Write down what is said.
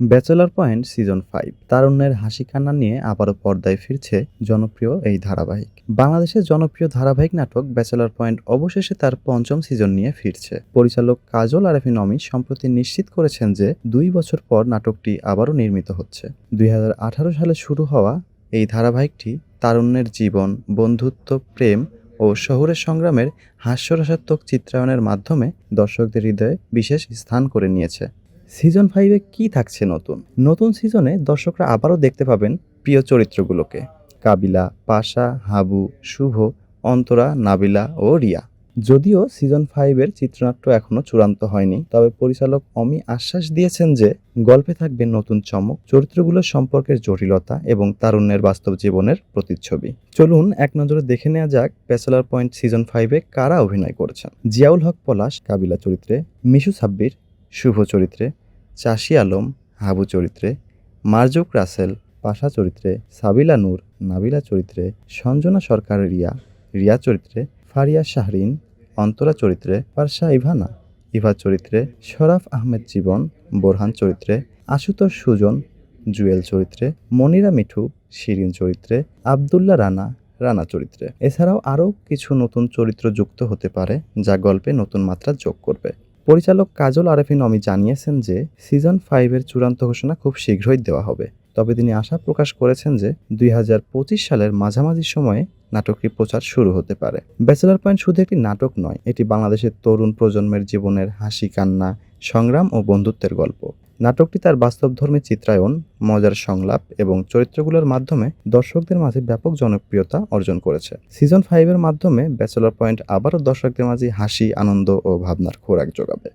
Bachelor point season five. তারুণ্যের হাসি কান্না নিয়ে আবারও পর্দায় ফিরছে জনপ্রিয় এই ধারাবাহিক। বাংলাদেশের জনপ্রিয় ধারাবাহিক নাটক ব্যাচেলার পয়েন্ট অবশেষে তার পঞ্চম সিজন নিয়ে ফিরছে। পরিচালক কাজল আরেফিন অমি সম্প্রতি নিশ্চিত করেছেন যে দুই বছর পর নাটকটি আবারও নির্মিত হচ্ছে। দুই হাজার আঠারো সালে শুরু হওয়া এই ধারাবাহিকটি তারুণ্যের জীবন, বন্ধুত্ব, প্রেম ও শহরের সংগ্রামের হাস্যরসাত্মক চিত্রায়নের মাধ্যমে দর্শকদের হৃদয়ে বিশেষ স্থান করে নিয়েছে। সিজন ফাইভে কি থাকছে নতুন? নতুন সিজনে দর্শকরা আবারও দেখতে পাবেন প্রিয় চরিত্রগুলোকে। কাবিলা, পাশা, হাবু, শুভ, অন্তরা, নাবিলা ও রিয়া। যদিও সিজন ফাইভের চিত্রনাট্য এখনও চূড়ান্ত হয়নি, তবে পরিচালক অমি আশ্বাস দিয়েছেন যে গল্পে থাকবে নতুন চমক চরিত্রগুলোর সম্পর্কের জটিলতা এবং তারুণ্যের বাস্তব জীবনের প্রতিচ্ছবি। চলুন এক নজরে দেখে নেওয়া যাক ব্যাচেলার পয়েন্ট সিজন ফাইভে কারা অভিনয় করেছেন। জিয়াউল হক পলাশ, কাবিলা চরিত্রে, মিশু সাব্বির শুভ চরিত্রে, চাষি আলম হাবু চরিত্রে, মার্জুক রাসেল পাশা চরিত্রে, সাবিলা নূর নাবিলা চরিত্রে, সঞ্জনা সরকার রিয়া রিয়া চরিত্রে, ফারিয়া শাহরিন, অন্তরা চরিত্রে পারশা ইভানা, ইভা চরিত্রে শরাফ আহমেদ জীবন, বোরহান চরিত্রে, আশুতোষ সুজন, জুয়েল চরিত্রে, মনিরা মিঠু, শিরিন চরিত্রে আবদুল্লাহ রানা রানা চরিত্রে। এছাড়াও আরও কিছু নতুন চরিত্র যুক্ত হতে পারে যা গল্পে নতুন মাত্রা যোগ করবে। পরিচালক কাজল আরেফিন অমি জানিয়েছেন যে, সিজন ফাইভের চূড়ান্ত ঘোষণা খুব শীঘ্রই দেওয়া হবে। তবে তিনি আশা প্রকাশ করেছেন যে, দুই হাজার পঁচিশ সালের মাঝামাঝি সময়ে নাটকটি প্রচার শুরু হতে পারে। ব্যাচেলার পয়েন্ট শুধু একটি নাটক নয়, এটি বাংলাদেশের তরুণ প্রজন্মের জীবনের হাসি, কান্না, সংগ্রাম ও বন্ধুত্বের গল্প। নাটকটি তার বাস্তবধর্মী চিত্রায়ন, মজার সংলাপ এবং চরিত্রগুলোর মাধ্যমে দর্শকদের মাঝে ব্যাপক জনপ্রিয়তা অর্জন করেছে। সিজন ফাইভের মাধ্যমে ব্যাচেলর পয়েন্ট আবারও দর্শকদের মাঝে হাসি, আনন্দ ও ভাবনার খোরাক যোগাবে।